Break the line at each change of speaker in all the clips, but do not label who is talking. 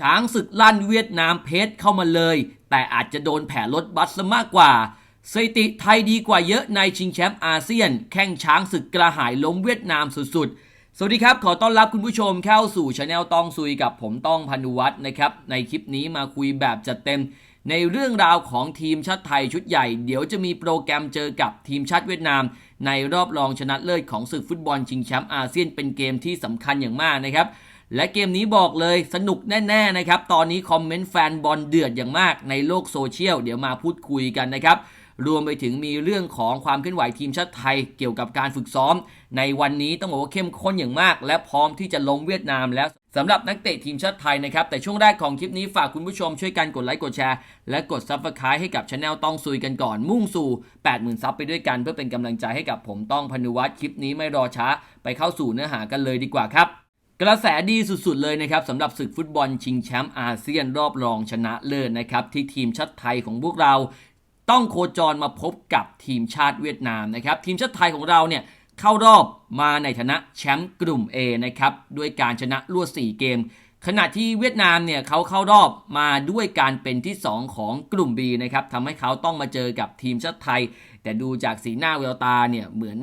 ช้างศึกลั่นเวียดนามเพชรเข้ามาเลย แต่อาจจะโดนแผลลดบัตซะมากกว่าสถิติไทยดีกว่าเยอะในชิงแชมป์อาเซียน แข่งช้างศึกกระหายล้มเวียดนามสุดๆ สวัสดีครับ ขอต้อนรับคุณผู้ชมเข้าสู่ช anel ต้องซุยกับผมต้องพานุวัฒน์นะครับ ในคลิปนี้มาคุยแบบจัดเต็ม ในเรื่องราวของทีมชาติไทยชุดใหญ่ เดี๋ยวจะมีโปรแกรมเจอกับทีมชาติเวียดนาม ในรอบรองชนะเลิศของศึกฟุตบอลชิงแชมป์อาเซียนเป็นเกมที่สำคัญอย่างมากนะครับ และเกมนี้บอกเลยสนุกแน่ๆนะครับ ตอนนี้คอมเมนต์แฟนบอลเดือดอย่างมากในโลกโซเชียล เดี๋ยวมาพูดคุยกันนะครับ รวมไปถึงมีเรื่องของความเคลื่อนไหวทีมชาติไทย เกี่ยวกับการฝึกซ้อม ในวันนี้ต้องบอกว่าเข้มข้นอย่างมาก และพร้อมที่จะลงเวียดนามแล้วสำหรับนักเตะทีมชาติไทยนะครับ แต่ช่วงแรกของคลิปนี้ฝากคุณผู้ชมช่วยกันกดไลค์กดแชร์ และกดซับสไครต์ให้กับช anel ต้องซุยกันก่อน มุ่งสู่ 80,000 ซับไปด้วยกันเพื่อเป็นกำลังใจให้กับผมต้องพนุวัฒน์คลิปนี้ไม่รอช้า ไปเข้าสู่เนื้อหากันเลยดีกว่าครับ กระแสดีสุดๆเลยนะครับสำหรับศึกฟุตบอลชิงแชมป์อาเซียนรอบรองชนะเลิศนะครับที่ทีมชาติไทยของพวกเราต้องโคจรมาพบกับทีมชาติเวียดนามนะครับทีมชาติไทยของเราเนี่ยเข้ารอบมาในฐานะแชมป์กลุ่ม A นะครับด้วยการชนะรวด4 เกม ขณะที่เวียดนามเนี่ยเขาเข้ารอบมาด้วยการเป็นที่ 2 ของกลุ่ม B นะครับทำให้เขาต้องมาเจอกับทีมชาติไทย แต่ดูจากสีหน้าแววตาเนี่ยเหมือน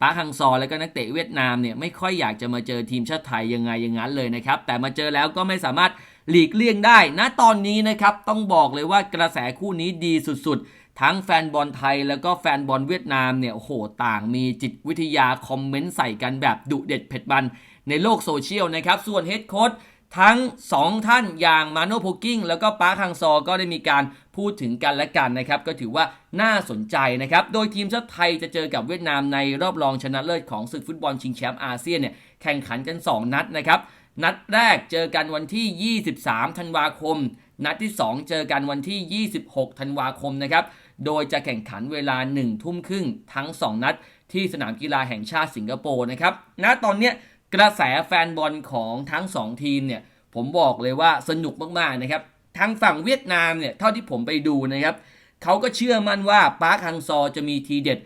ปาคังซอและก็นักเตะเวียดนามเนี่ยไม่ค่อยอยากจะมาเจอทีมชาติไทยยังไงอย่างนั้นเลยนะครับ แต่มาเจอแล้วก็ไม่สามารถหลีกเลี่ยงได้ณตอนนี้นะครับต้องบอกเลยว่ากระแสคู่นี้ดีสุดๆ ทั้งแฟนบอลไทยแล้วก็แฟนบอลเวียดนามเนี่ยโอ้โหต่างมีจิตวิทยาคอมเมนต์ใส่กันแบบดุเด็ดเผ็ดบันในโลกโซเชียลนะครับส่วนเฮดโค้ช ทั้ง 2 ท่านอย่างมาโนโพกิ้งแล้วก็ปาร์คฮังซอก็ได้มีการพูดถึงกันและกันนะครับ ก็ถือว่าน่าสนใจนะครับ โดยทีมชาติไทยจะเจอกับเวียดนามในรอบรองชนะเลิศของศึกฟุตบอลชิงแชมป์อาเซียนเนี่ยแข่งขันกัน 2 นัดนะครับ นัดแรกเจอกันวันที่ 23 ธันวาคม นัดที่ 2 เจอกันวันที่ 26 ธันวาคมนะครับโดยจะแข่งขันเวลา 1 ทุ่มครึ่งทั้ง 2 นัด ที่สนามกีฬาแห่งชาติสิงคโปร์นะครับณตอนเนี้ยกระแสแฟนบอลของทั้ง 2 ทีมเนี่ย ผมบอกเลยว่าสนุกมากๆนะครับทางฝั่งเวียดนามเนี่ยเท่าที่ผมไปดูนะครับเขาก็เชื่อมั่นว่าปาร์คฮังซอจะมีทีเด็ด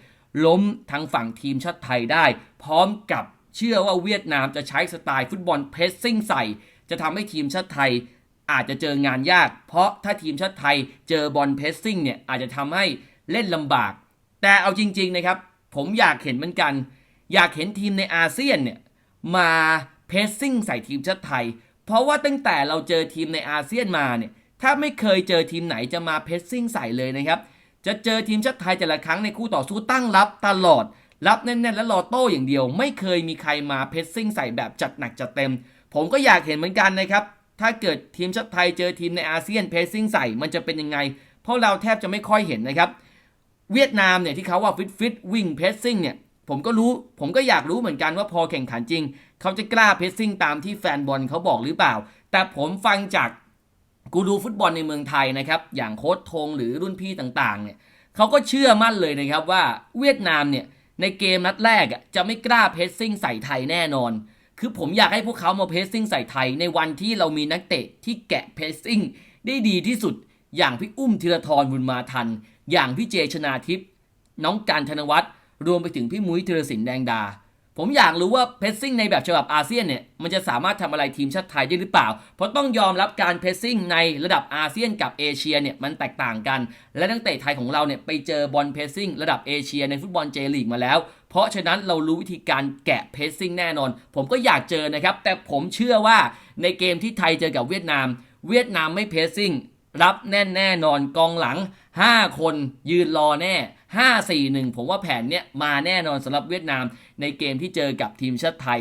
ล้มทางฝั่งทีมชาติไทยได้ พร้อมกับเชื่อว่าเวียดนามจะใช้สไตล์ฟุตบอลเพรสซิ่งใส่ จะทำให้ทีมชาติไทยอาจจะเจองานยาก เพราะถ้าทีมชาติไทยเจอบอลเพรสซิ่งเนี่ยอาจจะทำให้เล่นลำบาก แต่เอาจริง ๆนะครับ ผมอยากเห็นเหมือนกัน อยากเห็นทีมในอาเซียนเนี่ยมาเพรสซิ่งใส่ทีมชาติไทย เพราะว่าตั้งแต่เราเจอทีมในอาเซียนมาเนี่ยถ้าไม่เคยเจอทีมไหนจะมาเพสซิ่งใส่เลยนะครับ จะเจอทีมชาติไทยแต่ละครั้งในคู่ต่อสู้ตั้งรับตลอด รับแน่นๆ และรอโต้อย่างเดียว ไม่เคยมีใครมาเพสซิ่งใส่แบบจัดหนักจัดเต็ม ผมก็อยากเห็นเหมือนกันนะครับ ถ้าเกิดทีมชาติไทยเจอทีมในอาเซียนเพสซิ่งใส่มันจะเป็นยังไง เพราะเราแทบจะไม่ค่อยเห็นนะครับ เวียดนามเนี่ยที่เขาว่าฟิตฟิตวิ่งเพสซิ่งเนี่ย ผมก็รู้ ผมก็อยากรู้เหมือนกันว่าพอแข่งขันจริง เขาจะกล้าเพสซิ่งตามที่แฟนบอลเขาบอกหรือเปล่า แต่ผมฟังจากกูดูฟุตบอลในเมืองไทยนะครับ อย่างโค้ชทงหรือรุ่นพี่ต่างๆ เนี่ยเขาก็เชื่อมั่นเลยนะครับว่าเวียดนามเนี่ยในเกมนัดแรกจะไม่กล้าเพสซิ่งใส่ไทยแน่นอน คือผมอยากให้พวกเขามาเพสซิ่งใส่ไทยในวันที่เรามีนักเตะที่แกะเพสซิ่งได้ดีที่สุด อย่างพี่อุ้มธีรทรบุญมาทัน อย่างพี่เจชนาทิพย์น้องการธนวัฒน์ รวมไปถึงพี่มุ้ยธีรศิลป์แดงดา ผมอยากรู้ว่าเพสซิ่งในแบบฉบับอาเซียนเนี่ยมันจะสามารถทำอะไรทีมชาติไทยได้หรือเปล่า เพราะต้องยอมรับการเพสซิ่งในระดับอาเซียนกับเอเชียเนี่ยมันแตกต่างกัน และนักเตะไทยของเราเนี่ยไปเจอบอลเพสซิ่งระดับเอเชียในฟุตบอลเจลีกมาแล้ว เพราะฉะนั้นเรารู้วิธีการแกะเพสซิ่งแน่นอน ผมก็อยากเจอนะครับแต่ผมเชื่อว่าในเกมที่ไทยเจอกับเวียดนาม เวียดนามไม่เพสซิ่งรับแน่นแน่นอนกองหลัง 5 คนยืนรอแน่ 5 4 1 ผมว่าแผนเนี้ยมาแน่นอนสำหรับเวียดนามในเกมที่เจอกับทีมชาติไทย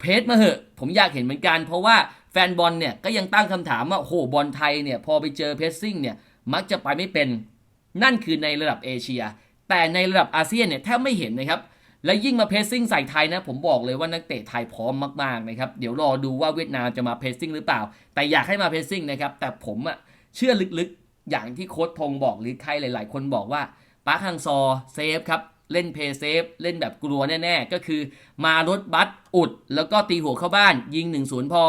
เพจมาเหอะ ผมอยากเห็นเหมือนกัน เพราะว่าแฟนบอลเนี่ยก็ยังตั้งคำถามว่าโอ้โหบอลไทยเนี่ยพอไปเจอเพสซิ่งเนี่ยมักจะไปไม่เป็น นั่นคือในระดับเอเชีย แต่ในระดับอาเซียนเนี่ยแทบไม่เห็นนะครับและยิ่งมาเพสซิ่งใส่ไทยนะ ผมบอกเลยว่านักเตะไทยพร้อมมากๆนะครับเดี๋ยวรอดูว่าเวียดนามจะมาเพสซิ่งหรือเปล่า แต่อยากให้มาเพสซิ่งนะครับแต่ผมอะเชื่อลึกๆอย่างที่โค้ชธงบอกหรือใครหลาย ๆ คนบอกว่า ปาร์คฮังซอเซฟครับเล่นเพย์เซฟเล่นแบบกลัวแน่ ๆ ก็คือมารถบัสอุด แล้วก็ตีหัวเข้าบ้านยิง1นศูนย์พอ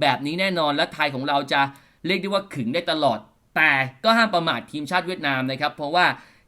แบบนี้แน่นอนและไทยของเราจะเรียกได้ว่าขึงได้ตลอด แต่ก็ห้ามประมาททีมชาติเวียดนามนะครับ เพราะว่า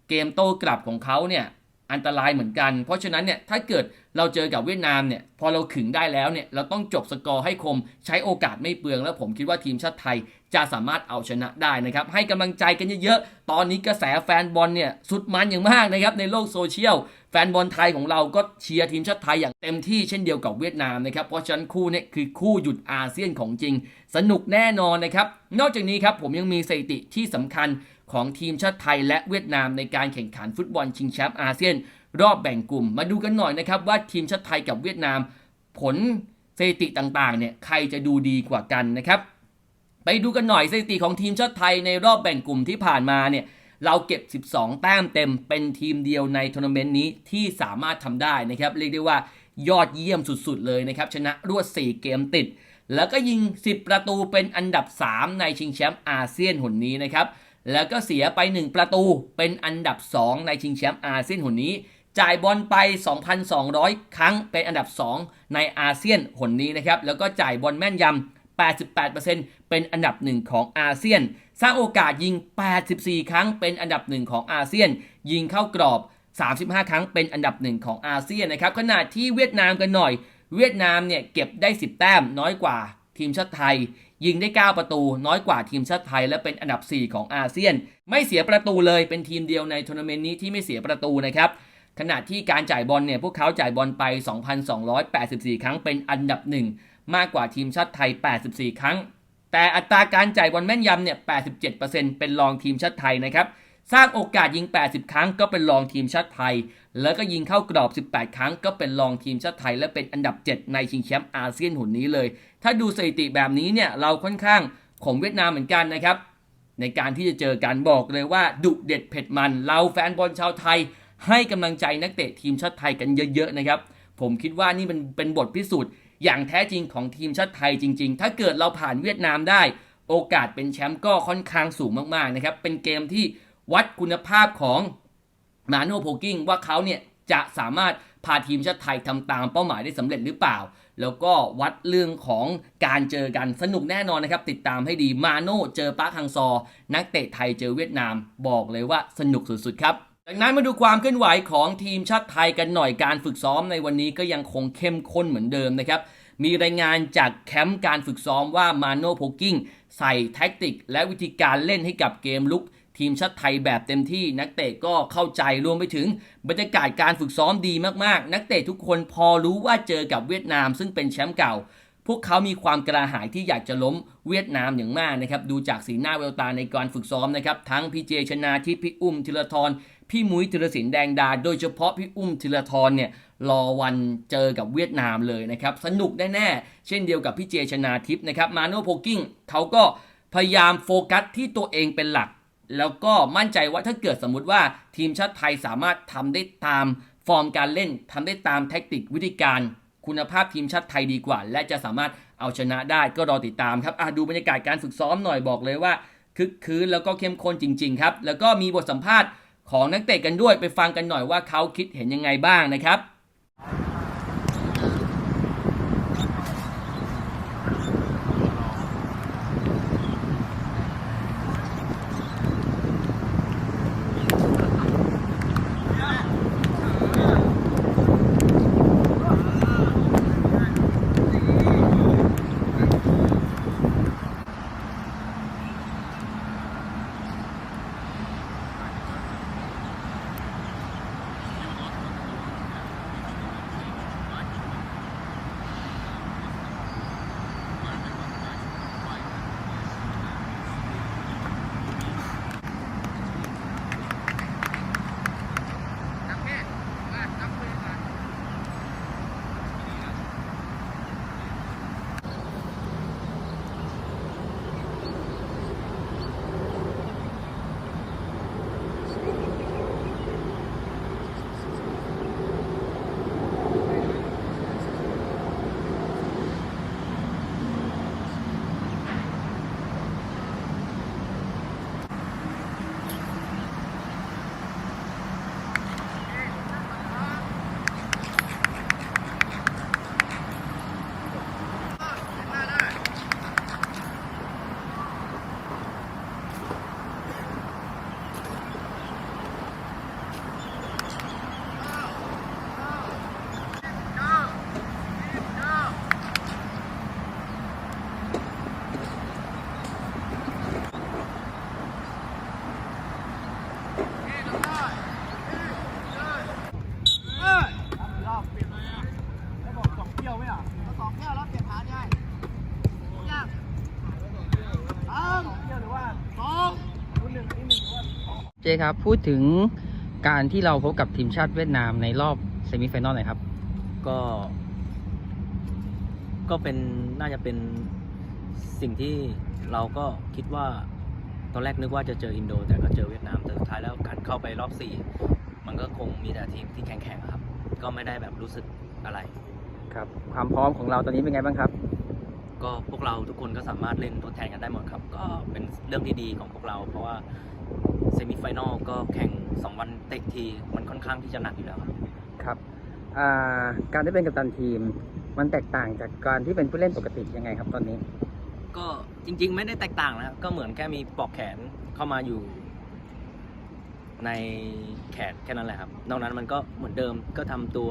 เกมโต้กลับของเขาเนี่ยอันตรายเหมือนกัน เพราะฉะนั้นเนี่ยถ้าเกิดเราเจอกับเวียดนามเนี่ยพอเราขึงได้แล้วเนี่ยเราต้องจบสกอร์ให้คมใช้โอกาสไม่เปลือง แล้วผมคิดว่าทีมชาติไทย จะสามารถเอาชนะได้นะครับ ให้กำลังใจกันเยอะๆ ตอนนี้กระแสแฟนบอลเนี่ยสุดมันอย่างมากนะครับในโลกโซเชียล แฟนบอลไทยของเราก็เชียร์ทีมชาติไทยอย่างเต็มที่เช่นเดียวกับเวียดนามนะครับ เพราะฉะนั้นคู่เนี่ยคือคู่หยุดอาเซียนของจริง สนุกแน่นอนนะครับ นอกจากนี้ครับผมยังมีสถิติที่สำคัญของทีมชาติไทยและเวียดนามในการแข่งขันฟุตบอลชิงแชมป์อาเซียน รอบแบ่งกลุ่ม มาดูกันหน่อยนะครับว่าทีมชาติไทยกับเวียดนาม ผลสถิติต่างๆเนี่ยใครจะดูดีกว่ากันนะครับ ไปดูกันหน่อยสถิติของทีมชาติไทยในรอบแบ่งกลุ่มที่ผ่านมาเนี่ยเราเก็บ 12 แต้มเต็มเป็นทีมเดียวในทัวร์นาเมนต์นี้ที่สามารถทำได้นะครับ เรียกได้ว่ายอดเยี่ยมสุดๆ เลยนะครับ ชนะรวด 4 เกมติด แล้วก็ยิง 10 ประตูเป็นอันดับ 3 ในชิงแชมป์อาเซียนหนนี้นะครับ แล้วก็เสียไป 1 ประตูเป็นอันดับ 2 ในชิงแชมป์อาเซียนหนนี้ จ่ายบอลไป 2,200 ครั้งเป็นอันดับ 2 ในอาเซียนหนนี้นะครับ แล้วก็จ่ายบอลแม่นยำ 88%เป็นอันดับหนึ่งของอาเซียน สร้างโอกาสยิง 84 ครั้งเป็นอันดับหนึ่งของอาเซียน ยิงเข้ากรอบ 35 ครั้งเป็นอันดับหนึ่งของอาเซียนนะครับขณะที่เวียดนามกันหน่อย เวียดนามเนี่ยเก็บได้ 10 แต้มน้อยกว่าทีมชาติไทย ยิงได้ 9 ประตู น้อยกว่าทีมชาติไทย และเป็นอันดับ 4 ของอาเซียน ไม่เสียประตูเลยเป็นทีมเดียวในทัวร์นาเมนต์นี้ที่ไม่เสียประตูนะครับขณะที่การจ่ายบอลเนี่ยพวกเขาจ่ายบอลไป 2,284 ครั้งเป็นอันดับหนึ่ง มากกว่าทีมชาติไทย 84 ครั้ง แต่อัตราการจ่ายบอลแม่นยำเนี่ย 87%เป็นรองทีมชาติไทยนะครับ สร้างโอกาสยิง 80 ครั้งก็เป็นรองทีมชาติไทย แล้วก็ยิงเข้ากรอบ 18 ครั้ง ก็เป็นรองทีมชาติไทย และเป็นอันดับ 7 ในชิงแชมป์อาเซียนหุ่นนี้เลย ถ้าดูสถิติแบบนี้เนี่ยเราค่อนข้างข่มเวียดนามเหมือนกันนะครับ ในการที่จะเจอกันบอกเลยว่าดุเด็ดเผ็ดมัน เราแฟนบอลชาวไทย ให้กำลังใจนักเตะทีมชาติไทยกันเยอะๆนะครับ ผมคิดว่านี่มันเป็นบทพิสูจน์ อย่างแท้จริงของทีมชาติไทยจริง ๆ ถ้าเกิดเราผ่านเวียดนามได้ โอกาสเป็นแชมป์ก็ค่อนข้างสูงมากๆนะครับ เป็นเกมที่วัดคุณภาพของมาโนโพกิ้งว่าเขาเนี่ยจะสามารถพาทีมชาติไทยทำตามเป้าหมายได้สำเร็จหรือเปล่า แล้วก็วัดเรื่องของการเจอกันสนุกแน่นอนนะครับ ติดตามให้ดีมาโน่เจอปาร์คฮังซอ นักเตะไทยเจอเวียดนามบอกเลยว่าสนุกสุดๆครับ จากนั้นมาดูความเคลื่อนไหวของทีมชาติไทยกันหน่อยการฝึกซ้อมในวันนี้ก็ยังคงเข้มข้นเหมือนเดิมนะครับ มีรายงานจากแคมป์การฝึกซ้อมว่ามาโนโพกิ้งใส่แท็กติก และวิธีการเล่นให้กับเกมลุก ทีมชาติไทยแบบเต็มที่นักเตะก็เข้าใจรวมไปถึง บรรยากาศการฝึกซ้อมดีมากๆ นักเตะทุกคนพอรู้ว่าเจอกับเวียดนามซึ่งเป็นแชมป์เก่าพวกเขามีความกระหายที่อยากจะล้มเวียดนามอย่างมากนะครับ ดูจากสีหน้าแววตาในการฝึกซ้อมนะครับ ทั้งพีเจชนาทิพย์พี่อุ้มธีรทร พี่มุ้ยธีรศิลป์แดงดา โดยเฉพาะพี่อุ้มธีรทรเนี่ยรอวันเจอกับเวียดนามเลยนะครับ สนุกแน่ๆเช่นเดียวกับพี่เจชนาทิพย์นะครับมาโนโพกิ้งเขาก็พยายามโฟกัสที่ตัวเองเป็นหลัก แล้วก็มั่นใจว่าถ้าเกิดสมมุติว่าทีมชาติไทยสามารถทำได้ตามฟอร์มการเล่นทำได้ตามแท็กติกวิธีการ คุณภาพทีมชาติไทยดีกว่า และจะสามารถเอาชนะได้ก็รอติดตามครับอะดูบรรยากาศการฝึกซ้อมหน่อยบอกเลยว่าคึกคืนแล้วก็เข้มข้นจริง ๆ ครับ แล้วก็มีบทสัมภาษณ์ ของนักเตะกันด้วยไปฟังกันหน่อยว่าเขาคิดเห็นยังไงบ้างนะครับ
ค เจครับ พูดถึงการที่เราพบกับทีมชาติเวียดนามในรอบเซมิไฟแนลหน่อยครับ
ก็ ก็เป็นน่าจะเป็นสิ่งที่เราก็คิดว่า ตอนแรกนึกว่าจะเจออินโด แต่ก็เจอเวียดนาม แต่สุดท้ายแล้วการเข้าไปรอบสี่มันก็คงมีแต่ทีมที่แข็งๆครับ ก็ไม่ได้แบบรู้สึกอะไร
ครับ ความพร้อมของเราตอนนี้เป็นไงบ้างครับ
ก็พวกเราทุกคนก็สามารถเล่นทดแทนกันได้หมดครับ ก็เป็นเรื่องที่ดีของพวกเรา เพราะว่า เซมิไฟแนลก็แข่ง 2 วันเตะทีมันค่อนข้างที่จะหนักอยู่แล้วครับ
ครับอ่าการได้เป็นกัปตันทีม มันแตกต่างจากการที่เป็นผู้เล่นปกติยังไงครับตอนนี้
ก็จริง ๆ ไม่ได้แตกต่างนะครับก็เหมือนแค่มีปลอกแขนเข้ามาอยู่ ในแขนแค่นั้นแหละครับ นอกนั้นมันก็เหมือนเดิมก็ทำตัว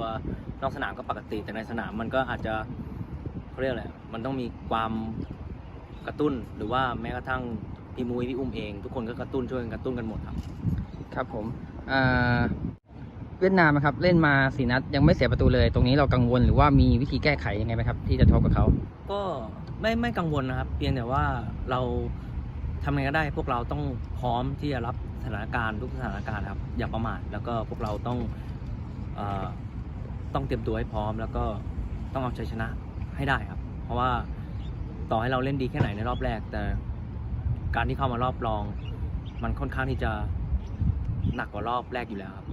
นอกสนามก็ปกติ แต่ในสนามมันก็อาจจะเขาเรียกอะไรมันต้องมีความกระตุ้นหรือว่าแม้กระทั่ง พี่มุ้ยพี่อุ้มเอง ทุกคนก็กระตุ้นช่วยกันกระตุ้นกันหมดครับ
ครับผมอ่าเวียดนามนะครับเล่นมาสี่นัดยังไม่เสียประตูเลย ตรงนี้เรากังวลหรือว่ามีวิธีแก้ไขยังไงไหมครับ ที่จะทบกับเขา
ก็ไม่ไม่กังวลนะครับ เพียงแต่ว่าเราทำไงก็ได้ พวกเราต้องพร้อมที่จะรับสถานการณ์ทุกสถานการณ์ครับ อย่าประมาทแล้วก็พวกเราต้องเออต้องเตรียมตัวให้พร้อม แล้วก็ต้องเอาชัยชนะให้ได้ครับ เพราะว่าต่อให้เราเล่นดีแค่ไหนในรอบแรก แต่ การที่เข้ามารอบรอง มันค่อนข้างที่จะหนักกว่ารอบแรกอยู่แล้วครับ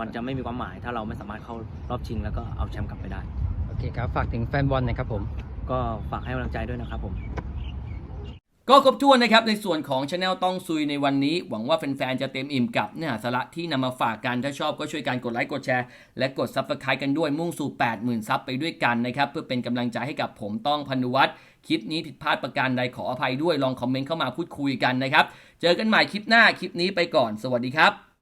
มันจะไม่มีความหมายถ้าเราไม่สามารถเข้ารอบชิงแล้วก็เอาแชมป์กลับไปได้
โอเคครับ ฝากถึงแฟนบอลหนะครับผม
ก็ฝากให้กำลังใจด้วยนะครับผม
ก็ครบถ้วนนะครับในส่วนของช anel ต้องซุยในวันนี้ หวังว่าแฟนๆ จะเต็มอิ่มกับเนื้อหาสาระที่นำมาฝากกัน ถ้าชอบก็ช่วยกันกดไลค์กดแชร์ และกด Subscribe กันด้วยมุ่งสู่ 80,000ซับไปด้วยกันนะครับเพื่อเป็นกำลังใจให้กับผมต้องพนุวัฒน์ คลิปนี้ผิดพลาดประการใดขออภัยด้วยลองคอมเมนต์เข้ามาพูดคุยกันนะครับ เจอกันใหม่คลิปหน้าคลิปนี้ไปก่อน สวัสดีครับ